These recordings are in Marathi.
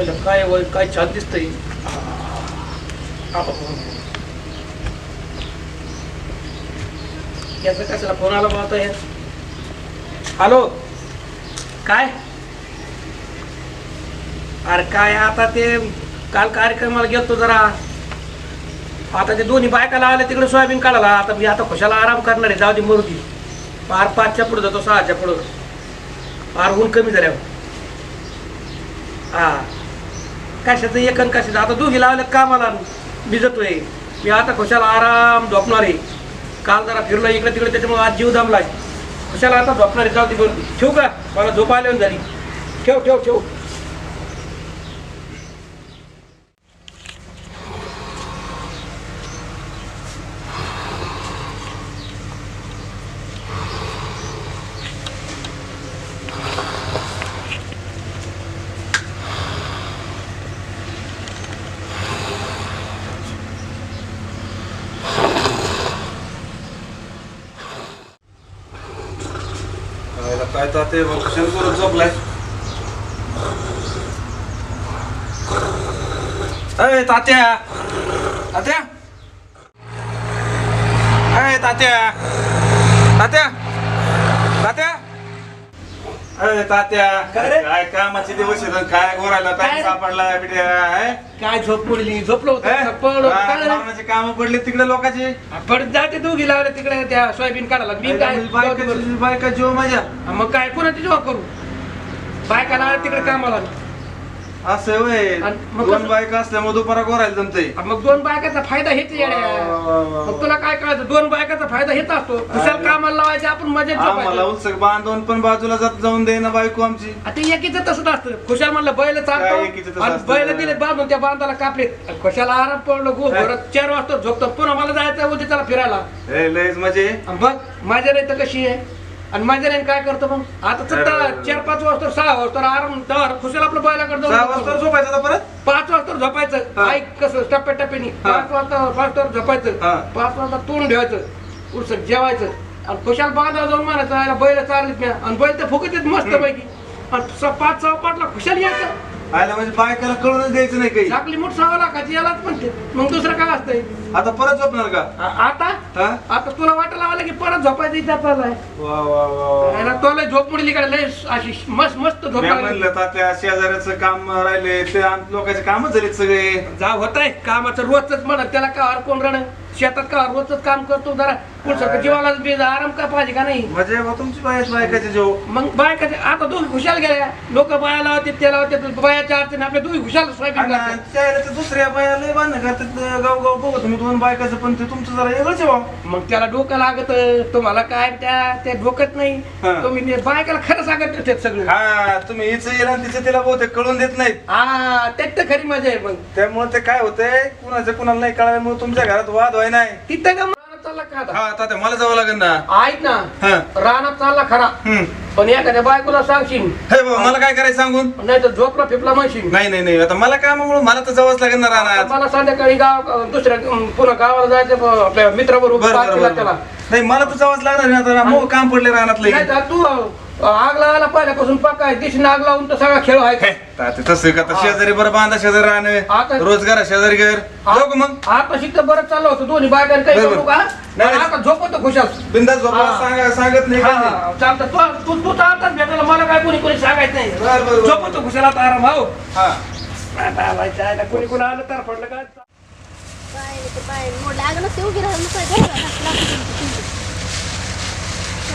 पहिलं काय वय काय छान दिसतंय. याचं कशाला फोन आला पाहता हे हॅलो? काय? अरे काय आता ते काल कार्यक्रमाला गेलतो जरा. आता ते दोन्ही बायकाला आले तिकडे सोयाबीन काढायला. आता मी आता खुशाला आराम करणार आहे. जाऊ दे मरुती पार पाचच्या पुढे जातो सहाच्या पुढं. पार ऊन कमी झाल्यावर. हा. कशाचं एक आणि कशाचं? आता दोघी लावले कामाला. भिजतोय मी आता खुशाला आराम झोपणार आहे. काल जरा फिरलो इकडे तिकडे त्याच्यामुळे आज जीव दमलाय. खुशाला आता झोपणार आहे. जाऊ दे ठेवू का? मला झोपायला येऊन झाली. ठेव ठेव ठेव खायला काय ताते मग कशाला करत झोपलाय अय तात्या! तात्या! अय तात्या! तात्या! तात्या! अय तात्या काय रे? काय कामाचे दिवस आणि काय गोरायला काय टाइम? सापडला बिड्या हाय? काय झोप पडली झोपलो हे? होतो पळलो काय झालं? काम पडले तिकडे लोकांचे पडत जाते दोघी लावले तिकडे त्या सोयाबीन काढायला मी काय बायका बायका जीव माझ्या मग काय कोणाची जॉब करू बायका लावल्या तिकडे कामाला असं आणि मग दोन कसं? बायका असल्यामुळे दुपारा गोरायला जमतंय. मग दोन बायकाचा फायदा हेच येड्या. मग तुला काय कळायचं? दोन बायकाचा फायदा हेच असतो. कुशाल अरे. कामाला लावायचे आपण मजेत आम्हाला. उत्सक बांधून पण बाजूला जात जाऊन दे ना बायको आमची. आता एकीचं तसंच असतं. खुशाल म्हणलं बैल काय एकीचं तसं चालतो असतं? बैल दिले बांधून त्या बांधाला कापले खुशाला आराम पडलो गो काय? घरात चार वाजता झोपतो. पुन्हा मला जायचं उद्या त्याला फिरायला. ए, लयच म्हणजे आणि बघ माझ्या नाही तर कशी आहे? आणि माझ्या नाही काय करतो मग? आता तर. चार पाच वाजता सहा वाजता आराम तर खुशाल आपलं वाजता जाऊन झोपायचं आता परत? पाच वाजता झोपायचं. ऐक कसं टप्प्या टप्प्यानी. पाच वाजता पाच वाजता झोपायचं. पाच वाजता तोंड ठेवायचं उलसं जेवायचं. आणि खुशाल बांधाला जाऊन म्हणायचं "आयला बैल चाललीत मी आणि बैल तर फुकत येत मस्त पैकी आणि पाच सहा पाचला खुशाल यायचं. आयला म्हणजे बायकाला कळूनच द्यायचं नाही काही. आपली मोठ सहा लाखाची यालाच म्हणते मग दुसरं काय असतंय? आता परत झोपणार का? आ- आता? हा? आता तुला वाटायला लावलं की परत झोपायचं इच्छा चाललाय वा वा वा तुला झोप मुडली का लय अशी मस्त मस्त झोप मी लागली. म्हणलं तात्या शेजाऱ्याचं काम राहिले ते आम- लोकांचे कामच झालेत सगळे. जा होत आहे कामाचं रोजच म्हणत त्याला का कोण राहणं शेतात का रोजच काम करतो जरा? पुढचं जीवाला बी आराम का पाहिजे का नाही? म्हणजे बा तुमची बायच बायकाचे जेव. मग बायका आता दोघी खुशाल गेल्या. लोक बाया लावते त्याला लावते बायाच्या अडचणी. आपल्या दोघी खुशाल स्वयंपाक करतात. त्याला ते दुसऱ्या बाया लय बांधणं करतात गाव गाव बघत मी दोन बायकाचं पण ते तुमचं जरा वेगळंच आहे मग त्याला डोकं लागत. तुम्हाला काय त्या ते डोकत नाही. हा. तुम्ही ते बायकाला खरं सांगत होते सगळं. हा तुम्ही हिचं येईल आणि तिचं तिला बहुतेक कळून देत नाहीत. हा त्यात तर खरी मजा आहे मग. त्यामुळे ते काय होतंय कुणाचं कुणाला नाही कळाल्यामुळे तुमच्या घरात वाद व्हाय नाही. तिथं का रानात चालला का आता? हा तात्या मला जावं लागेल ना. ऐक ना. हा. रानात चालला खरा. हम्म. पण एखाद्या बायकोला सांगशील. हे बाबा मला काय करायचं सांगून? नाही तर झोपला फिपला म्हणशील. नाही नाही नाही. आता मला कामामुळे मला तर जावंच लागेल ना आता राहणार मला संध्याकाळी गाव दुसऱ्या अं, पुन्हा गावाला जायचं आपल्या मित्राबरोबर बरं बरं पार्टीला बरं त्याला. नाही मला तर जावंच लागणार ना आता. मग काम पडले राहणार नाही तर तू अं, आग लावायला पहिल्यापासून पक्का दिशेने आग लावून तर सगळा खेळ आहे तसं का? आता शेजारी बरं बांधा शेजारी राहणं. आता- रोजगार शेजारी घर. जाऊ का मग? आता शिकत बरं चाललं होतं. दोन्ही बायकांनी काही बरं, करू. का? नाही, आता झोपतो खुशाल. बिंदास झोपा हा. सांगा सांगत नाही हा? हा, चालतं. तू तू तू तर आताच भेटायला मला काय कोणी कोणी सांगायचं नाही. बरं, बरं, बरं. झोपतो खुशाल आता आराम हो. हा. ना, कोणी कोणी आलं तर पडलं काय पाय ते पाय मोडलं अगं नसते उभी राहून नुसतं घराला हात लावून तुमचं तुमचं.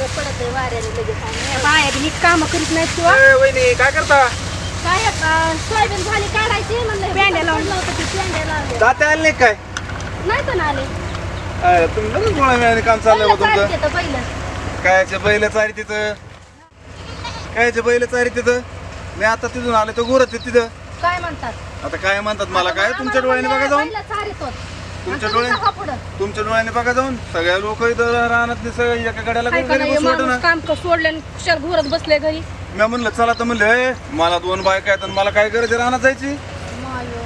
सगळं पडत आहे वाऱ्याने लगेच आणि या बाया बी नीट कामं करीत नाहीत किंवा ए, वहिनी काय करता? काय सोयाबीन झाली काढायची म्हणलं पेंड्या लावून. लावतो ती पेंड्या लावल्या तात्या आले नाही काय? नाही पण आले. अरे, तुम्ही लगेच गोळा मिळाले काम चाललंय बा पहिलं तुमचं. चालते तर पहिलं. कायचे बैल चारी तिथं? कायचे बैल चारी तिथं? मी आता तिथून आले तो गोरत तिथं. काय म्हणतात? आता काय म्हणतात मला काय? तुमच्या डोळ्याने बघा जाऊन. पहिलं चारित होत. तुमच्या पुढं. तुमच्या डोळ्याने बघा जाऊन. सगळ्या लोक इथं राहणार सगळं एका गाड्याला काय ना काम सोडले आणि कुशाल घोरत बसले घरी? मी म्हणलं चला तर म्हणलं "ए, मला दोन बायका आहेत आणि मला काय गरज आहे राहणार जायची? मायो.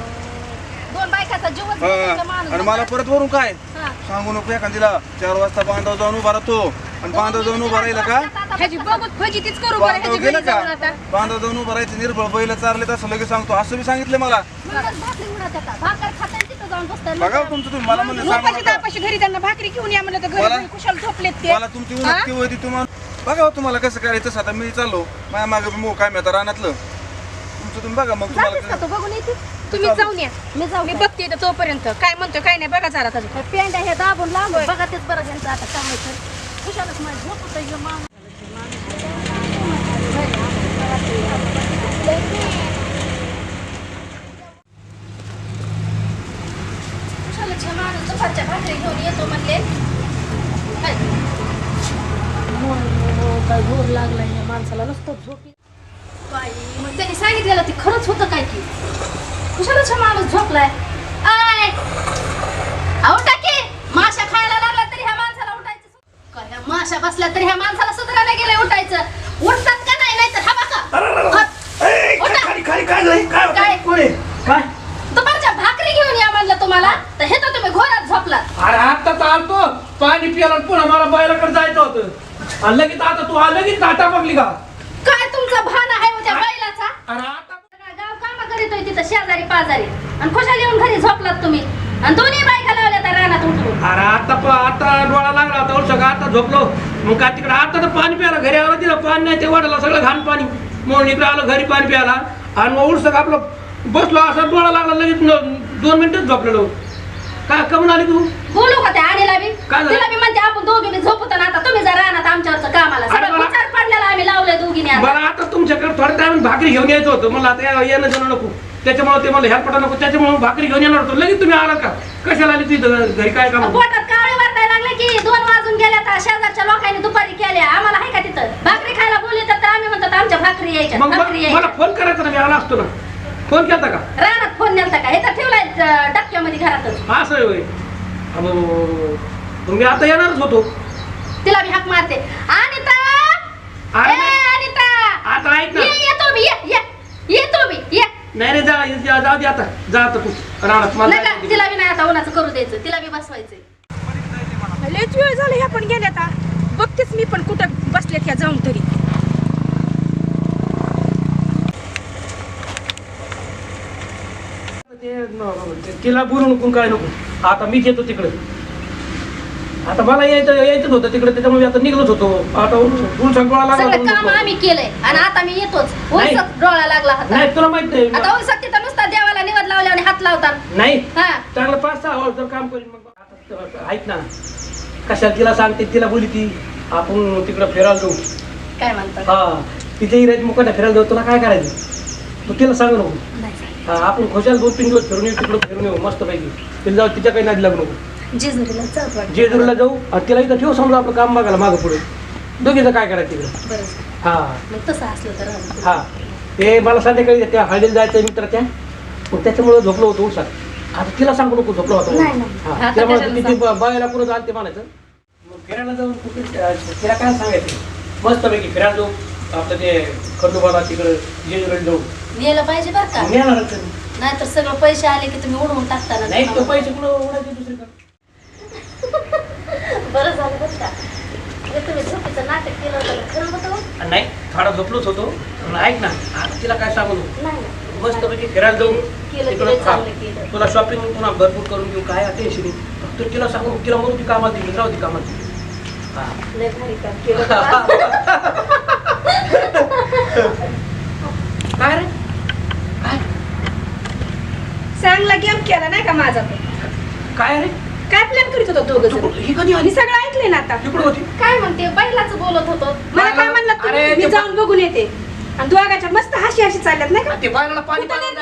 दोन बायकाचा जीवच हा. घेतला माणूस आणि मला परत वरून काय? हा. सांगू नको एखादीला. चार वाजता बांधाव जाऊन उभा राहतो. आणि बांधाव जाऊन उभा राहिला का? आता ह्याची बघत फजितीच करू बरं बांधव ह्याची गेलं घरी जाऊन आता. का बांधव जाऊन उभं राहायचं. निर्बळ बैल चारले तसं लगेच सांगतो. असं बी सांगितलं मला. म्हणूनच भाकरी उडत येतात. भाकर खाताय तिथं जाऊन. बघा तुमचं तुम्ही मला म्हणलं सांगू उपाशी नका तापाशी घरी त्यांना भाकरी घेऊन या म्हणलं तर. घरी कुशाल झोपलेत ते. मला तुमची होती तुम्हाला बघा हो तुम्हाला कसं करायचं तसं आता मी चाललो. माझ्या मागे मो काय मी आता रानातलं. तुमचं तुम्ही बघा मग जातेस का तुम्हाला तू? बघून येते. तुम्ही जाऊन या. मी जाऊ मी का? बघते इथं तोपर्यंत. काय म्हणतो काय नाही बघा जरा त्याचं पेंड्या हे दाबून लावून बघा तेच बरं त्यांचं आता कुशालच माझं झोप होतं हे मामा. कुशालच हे माणूस दुपारच्या भाकरी घेऊन येतो म्हणले काय? काय जोर लागलाय या माणसाला नसतो झोपी बाई मग त्यांनी सांगितलेलं ते खरंच होतं काय की कुशालच माणूस झोपलाय आय अहो टाके माशा खायला लागला तरी ह्या माणसाला उठायचं सु- काय ह्या माशा बसल्या तरी ह्या माणसाला सुधारायला गेले उठायचं उठतात का नाही नाहीतर हा बघा उठा. खाली खाली काय झालं? काय होतं? काय? कोण आहे? काय दुपारच्या भाकरी घेऊन या म्हणलं तुम्हाला तर हे तर तुम्ही घोरात झोपलात अरे आता तर आलतो आणि पुन्हा मला बायलाकडे जायचं होतं. आणि लगेच आता तू आ- लगेच घाटा बघली का? काय तुमचा भान आहे हो त्या बैलाचा? अरे आता गाव काम करीतोय तिथं शेजारी पाजारी. आणि खुशाल येऊन घरी झोपलात तुम्ही. आणि दोन्ही बायका लावल्या त्या रानात उठून अरे आता प- आता डोळा लागला आता का आता झोपलो? मग काय तिकडे आता तर पाणी प्यायला घरी आलं तिला पाणी नाही ते वाढलं सगळं घाण पाणी. म्हणून इकडे आलं घरी पाणी प्यायला. आणि मग उलट आपलं बसलो असा डोळा लागला लगेच न- दोन मिनिटच झोपलेलो. काय कमून आली तू? बोलू का त्या आणीला बी? काय झालं? तिला बी म्हणते आपण दोघीने झोपतो ना आता. तुम्ही जरा रानात आमच्यावरचं कामाला. अरे सगळं मला- विचार पडलेला आम्ही लावलंय दोघीने आता. मला आता तुमच्याकडे थोड्या टाइम भाकरी घेऊन यायचं होतं. मला आता या- येणं जाणं नको. त्याच्यामुळे ते मला ह्या नको. त्याच्यामुळे भाकरी घेऊन येणार होतो. लगेच तुम्ही आला का? कशाला आली तिथं घरी? काय काम होतं? पोटात कावळे वाटायला लागले की दोन वाजून गेल्या तर शेजारच्या लोकांनी दुपारी केल्या आम्हाला आहे का तिथं? भाकरी खायला बोलले तर आम्ही म्हणतो आमच्या भाकरी यायच्या मग भाकरी मला मला यायच्या फोन करायचा ना मी आला असतो ना. फोन केला का? रानात फोन नेलता का? हे तर ठेवलाय अं, डबक्यामध्ये घरातच. असं आहे होय. अहो, मी आता येणारच होतो. तिला मी हाक मारते. अनिता! अरे ए, नाही. अनिता! आता ऐक ना. ये ये तुम्ही ये ये. ये तुम्ही ये. नाही रे जा जा- जाऊ दे आता. जा आता तू. राहणार मला नका जायचं तिला बी नाही आता उन्हाचं करू द्यायचं. तिला बी बसवायचंय. लयच वेळ झाला ह्या पण गेल्या आता बघतेच मी पण कुठं बसलेत ह्या जाऊन तरी. ते न- ते- तिला बोलू नको काय नको. आता मीच येतो तिकडे. आता मला यायचं यायचंच होतं तिकडे त्याच्यामुळे मी आता निघलोच होतो. आता उलसा डोळा लागला सगळं काम आम्ही केलंय आणि आता मी येतोच. नाही. उलसक डोळा लागला नाही तुला माहीत नाही. आता उलसक तिथं नुसता देवाला निवड लावल्या आणि हात लावतात. नाही. हा. चांगलं पाच सहा वर्ष जर काम करीन मग. आता ऐक ना. कशाला तिला सांगते तिला बोली ती आपण तिकडं फिरायला जाऊ. काय म्हणतात? हा. तिच्या इरायची मुकाटा फिरायला जाऊ तुला काय करायचं? तू तिला सांगू नको. नाही. आपण खुशाल दोन तीन दिवस फिरून येऊ तिकडं फिरून येऊ मस्त पैकी तिला जाऊ तिच्या काही नादी लागू नको जेजुरीला जात वाटतं. जेजुरीला जाऊ आणि तिला इथं ठेव समजा आपलं काम बघायला मागं पुढे. दोघीचं काय करायचं तिकडं? बरं. झालं. हा. मग तसं असलं तर. हा. ते मला संध्याकाळी त्या हळदीला जायचं मित्र त्या. मग त्याच्यामुळे झोपलो होतो उसात. आता तिला सांगू नको झोपलो होतो. नाही, नाही. हा, आता त्यामुळे कशाला ती- ती बायला पुढे चालते म्हणायचं. मग फिरायला जाऊन कुठे अं, तिला काय सांगायचं? मस्त पैकी फिरायला जाऊ. आपलं ते खंडोबाला तिकडं जेजुरीला जाऊ. नेलं पाहिजे बरं का. नाहीतर सगळं पैसे आले की तुम्ही उडवून टाकता ना नाही तो पैसे कुठं उडायचे दुसरीकडे बरं झालं बरं का हे तुम्ही झोपेचं नाटक केलं होतं ना, खरं होतं हो? नाही थोडा झोपलोच होतो पण ऐक ना आता तिला काय सांगू. नाही. मस्त पैकी फिरायला जाऊ केलं तिकडं केलं खा. चांगलं केलं तुला शॉपिंग पुन्हा भरपूर करून घेऊ काय टेन्शन नाही फक्त तिला सांगू तिला म्हणून ती कामात दिली राहू ती कामात हा. लय भारी काम केलं. काय रे चांगला गेम केला नाही का माझा काय रे? काय प्लॅन करीत होतो दोघं जण? ही कधी मी आली सगळं ऐकलंय ना आता. तिकडे होती. काय म्हणते? बैलाचं बोलत होतो. मला काय म्हणलं अरे, तुम्ही मी ते- जाऊन बघून येते. आणि दोघांच्या मस्त हाशी हाशी चालल्यात नाही का? ते बायला पाणी कुठं?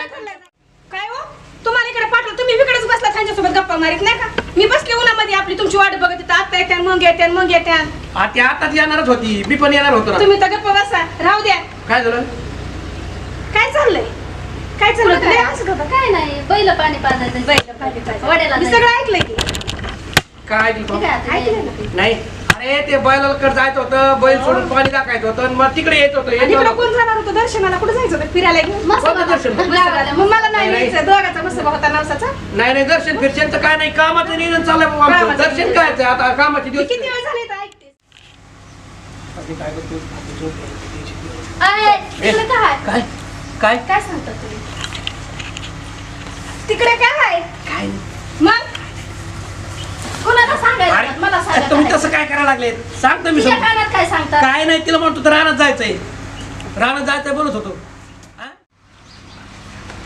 काय हो? तुम्हाला इकडे पाठवलं? तुम्ही इकडेच बसला त्यांच्यासोबत गप्पा मारीत नाही का? मी बसले उन्हामध्ये आपली तुमची वाट बघत येते आता येत्या मग येत्या मग येत्या. हा, ती आताच येणारच होती. मी पण येणार होतो ना. तुम्ही तर गप्पा बसा. राहू द्या. काय झालं? काय चाललंय? काय चाललं काय होतं असं होतं? काय नाही बैल पाणी पाजायचं बैल पाणी पाहिजे. वड्याला मी जायचं. सगळं ऐकलंय की काय ठीक बा? आहे, आता ऐकलं नाही. ना? नाही अरे ते बैलाकडे जायचं होतं बैल सोडून पाणी टाकायचं होतं आणि मग तिकडे यायचं होतं आणि यायचं इकडं होतं. कोण जाणार होतं दर्शनाला कुठे जायचं होतं फिरायला घेऊन मस्त कोणतं बाबा. दर्शन? मग मला नाही नाही, न्यायचं दोघाचा मस्त होता नवसाचा नाही नाही दर्शन फिरशनचं काय नाही कामाचं नियोजन चाललंय बाबा आमचं. कामाचं दर्शन नियोजन. काय आहे? आता कामाचे ती दिवस किती वेळ झाले तर ऐकते. अय, तिकडे काय काय काय काय सांगता तुम्ही तिकडे काय आहे काय. मग कोणाला सांगायला अरे, लागत? मला सांगा तुम्ही. तसं काय करायला लागले सांगतो मी तिच्या समजून. कानात काय नाही तिला म्हणतो तर रानात जायचंय रानात जायचंय बोलत होतो हा?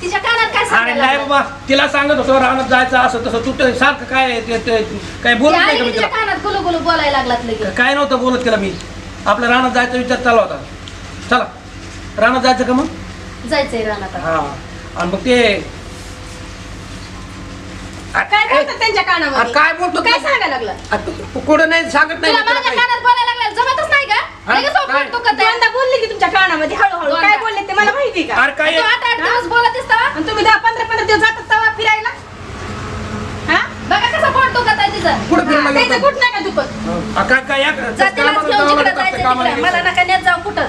तिच्या कानात काय अरे सांगायला नाही? बाबा तिला सांगत होतो रानात जायचं असं तसं तू ते सारखं काय ते- ते- काय ती बोलत नाही आली का की मी तिच्या तिला कानात गुलू गुलू बोलायला लागलात लगेच काय नव्हतं बोलत तिला मी आपल्या रानात जायचा विचार चालू होता चला रानात जायचं का मग जायचंय रानात आता. हा आणि मग ते काय बोलतात त्यांच्या अरे कानामध्ये काय बोलतो काय सांगायला लागलं? अरे कुठं नाही सांगत नाही तुला मी तुला माझ्या काही. कानात बोलायला लागला? जमतच नाही का? हा? लगेच. दोनदा बोलली की तुमच्या कानामध्ये हळूहळू. दोनदा. काय बोलले ते मला माहिती का? अरे काय तू आठ आठ दिवस बोलत असता आणि तुम्ही दहा पंधरा पंधरा दिवस जातात तवा फिरायला? हा? बघा कसं टोकत आहे तिचं. कुठं फिरायला त्याचं गेलता? कुठ नाही का दुखत काय काय या जातीलाच कामाला घेऊन जावं तिकडे लागतं, जायचं कामाला तिकडे. मला गेलं. नका नेत जाऊ कुठं.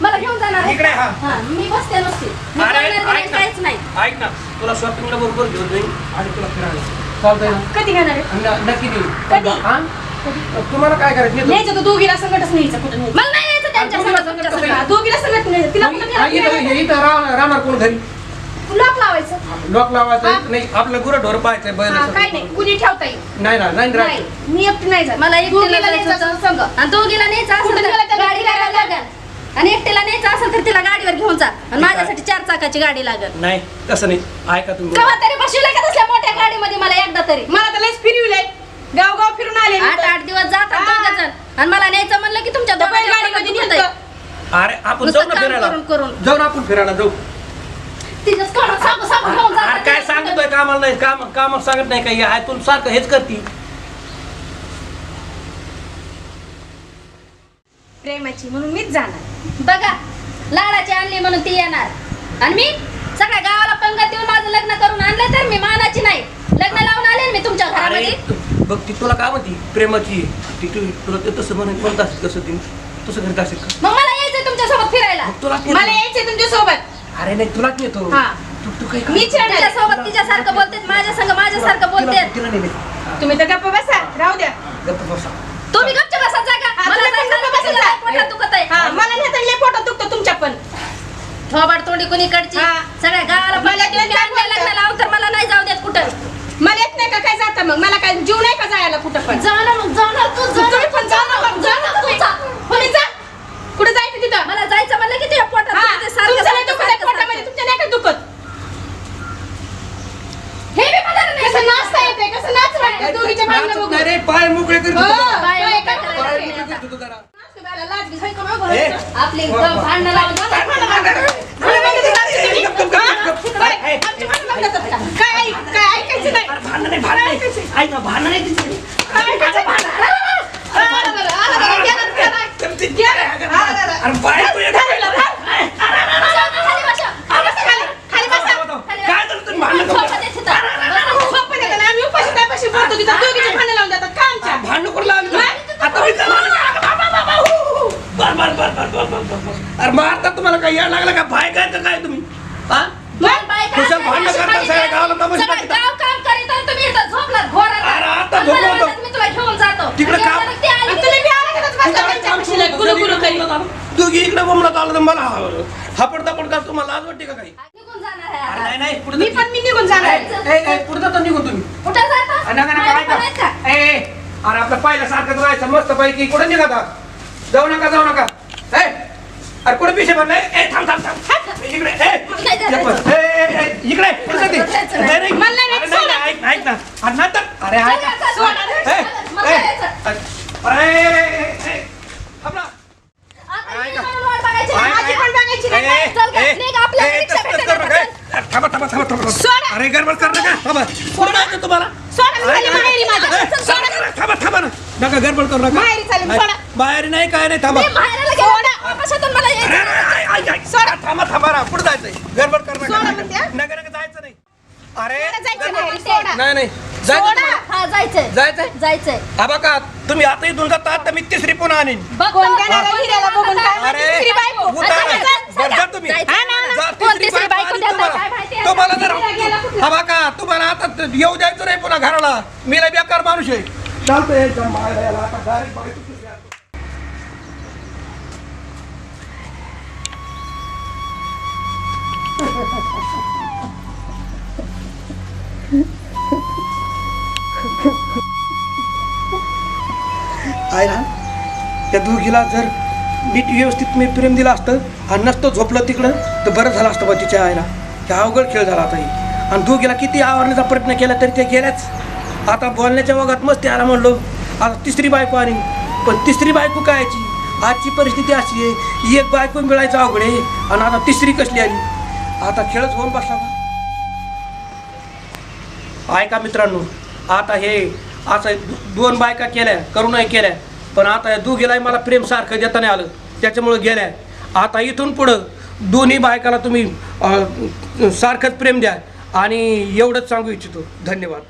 मला घेऊन जाणार आहे? इकडे, हा. मी बसते नसते मी अरे, बोलणार नाही, ऐक ना. काहीच नाही. ऐक ना. तुला शॉपिंगला बरोबर घेऊन जाईन आणि तुला फिरायला. चालतंय ना? कधी घेणार आहे? न- नक्की देऊ. कधी? हा? तुम्हाला काय करायचं? नेतो. न्यायचं तर दोघीला संकटच न्यायचं कुठं न्यायचं? मला नाही यायचं त्यांच्या तुला तुमच्या दोघीला संकट न्यायचं तिला कुठं हा, इथं न्यायचं? हे- इथं राहणार राहणार कोण घरी? लॉक लावायचं. लॉक लावायचं हा? नाही आपलं गुरं ढोर पाहायचंय बैल हा, काय नाही कुणी ठेवता येईल नाही ना नाही. मी एकटी नाही जात मला एकटीला दोघीला जायचं न्यायचं होतं. संग आणि दोघीला न्यायचं असेल कुठं तर गेला त्याला गाडी फिरायला करायला लागेल आणि एकटीला न्यायचं असेल तर तिला गाडीवर घेऊन जा आणि माझ्यासाठी चार चाकाची गाडी लागेल नाही तसं नाही ऐका तुम्ही केव्हा तरी बसविलं का तसल्या मोठ्या गाडीमध्ये मला एकदा तरी मला तर लयच फिरविलंय गाव गाव फिरून आले मी आठ तर. आठ दिवस जातात हा. आणि मला न्यायचं म्हणलं की तुमच्या दोघांच्या गाडीमध्ये संगत नेतं. होतंय. अरे आपण जाऊ ना काम फिरायला करून करून. जाऊ ना आपण फिरायला जाऊ तिच्याच कानात सांगू सांगू घेऊन अरे जातात. काय सांगतोय कामाला नाही काम कामाला सांगत नाही काही. आहे तुला सारखं हेच करती. प्रेमाची म्हणून मीच जाणार. बघा लाडाची आणली म्हणून ती येणार. आणि मी सगळ्या गावाला पंगत देऊन माझं लग्न करून आणलं तर मी मानाची नाही. लग्न लावून आले ना मी तुमच्या अरे घरामध्ये तू- बघ ती तुला काय म्हणती? प्रेमाची ती तू तुला ते तसं म्हणत म्हणत असेल कसं ती? तसं करीत असेल का? मग मला यायचंय तुमच्यासोबत फिरायला. मग तुला मला यायचंय तुमच्यासोबत अरे नाही तुलाच नेतो हा. तू तू काही मीच तुमच्या येणार सोबत तिच्यासारखं बोलतेत माझ्या संग माझ्यासारखं तिला नाही नेत. तुम्ही तर गप्प बसा राहू द्या. गप्प बसा. तुम्ही गपच्या बसात जा का हा, मला पण गप्प नाही, बसा. मला पोटात दुखत आहे. हा. मला लय दुखतो तुमच्या पण. थोबाड तोंडी कुणीकडची? हा. सगळ्या गावाला मला पंगत देऊन देऊन आणलंय टाकलं. लग्न लावून तर मला नाही जाऊ देत कुठं. मला येत नाही का? काय जाता मग? मला काय जीव नाही का जायला कुठं पण? जाऊ ना मग जाऊ ना तू जाऊ तुम्ही पण जा ना मग, जा ना तू तुम्ही. जा. तुम्ही जा. कुठं जायचं तिथं? मला जायचं म्हणलं की तुझ्या पोटात हा, सारखं, तुमचं नाही सारखं, कसं नाचता येते अरे काय काय ऐकायचं नाही भांडण नाही भांडण नाही काय ऐकायचं भांडण आम्ही उपाशी त्यापाशी बोलतो तुम्हाला काय यायला लागलं का? भाय काय का काय तुम्ही? हा? खुशाल भांडण सगळ्या गावाला आता झोपलो होतो. तिकडे काम- आणि तुम्ही बी आला का दोघी इकडे बोमला आलं तर मला पैकी कुठे निघा जाऊ नका जाऊ नका. अरे कुठे पिशे भरले ए थांब थांब थांब. अरे गडबड कर नका. तुम्हाला? नका गडबड करू नका माहेरी चालेल, नाही, सोडा. बाहेर नाही काय नाही थांबा मी बाहेरला गेले. वापसातून मला अरे, यायचं. अरे, अरे, ऐक, ऐक. सोडा. थांबा थांबा ना पुढे जायचंय गडबड कर नका सोडा नका म्हणते, हा? नका नका जायचं नाही अरे मला जायचं गडबड- नाही, सोडा. नाही नाही जायचं सोडा. तुम्हाला? हा जायचंय जायचंय जायचंय हा बघा तुम्ही आता इथून जाता आता मी तिसरी पुन्हा आणीन बघ कोण देणार हिऱ्याला बघून काय अरे माहिती तिसरी बायको उतारा. जा, जा, जा, बरं, जा तुम्ही जायचं. हा ना, जा, ना. कोण तिसरी तिसरी बायको बायको आली देणार? तुम्हाला. काय माहिती आहे? तुम्हाला जर गेला? हा बघा तुम्हाला आता येऊ द्यायचं नाही पुन्हा घराला मी लय बेकार माणूस आहे चालतंय जमायला आता direct बायको आहे ना त्या दुर्गीला जर नीट व्यवस्थित मी प्रेम दिलं असतं आणि नसतं झोपलं तिकडं तर बरं झालं असतं बा तिच्या आईला हे अवघड खेळ झाला आता ही. आणि दुर्गीला किती आवरण्याचा प्रयत्न केला तरी ते गेल्याच. आता बोलण्याच्या वगात मस्त आला म्हणलो. आता तिसरी बायको आली. पण तिसरी बायको कायची? आजची परिस्थिती अशी आहे एक बायको मिळायचं अवघड आहे आणि आता तिसरी कसली आली? आता खेळच होऊन बसला का ऐका मित्रांनो आता हे असं दोन बायका केल्या करूनही केल्या पण आता या दोघीलाही मला प्रेम सारखं देता नाही आलं. त्याच्यामुळं गेल्या. आता इथून पुढं दोन्ही बायकाला तुम्ही सारखंच प्रेम द्या आणि एवढंच सांगू इच्छितो. धन्यवाद.